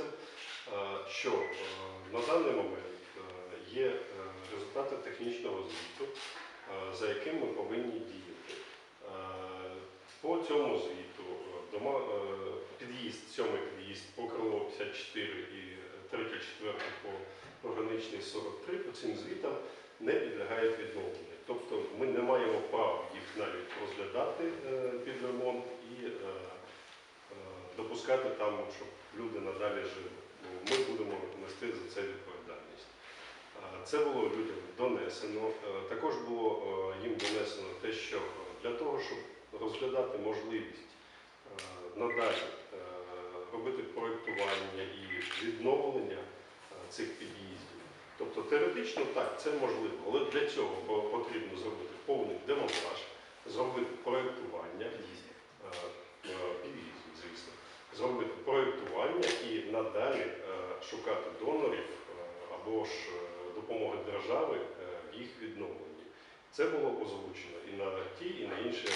підприємцям, е, що е, на даний момент е, є результати технічного звіту, за яким ми повинні діяти. По цьому звіту під'їзд, сьомий під'їзд по крило 54 і третій, четвертий по пограничний 43, по цим звітам не підлягають відновленню. Тобто ми не маємо права їх навіть розглядати допускати там, щоб люди надалі жили. Ми будемо нести за це відповідальність. Це було людям донесено. Е, Також було е, їм донесено те, що е, для того, щоб розглядати можливість надалі робити проєктування і відновлення цих під'їздів. Тобто теоретично так, це можливо, але для цього потрібно зробити повний демонтаж, зробити проєктування, е, е, під'їздів, звісно, зробити проєктування і надалі е, шукати донорів е, або ж е, допомоги держави е, в їх відновленні. Це було озвучено і на ті, і на інші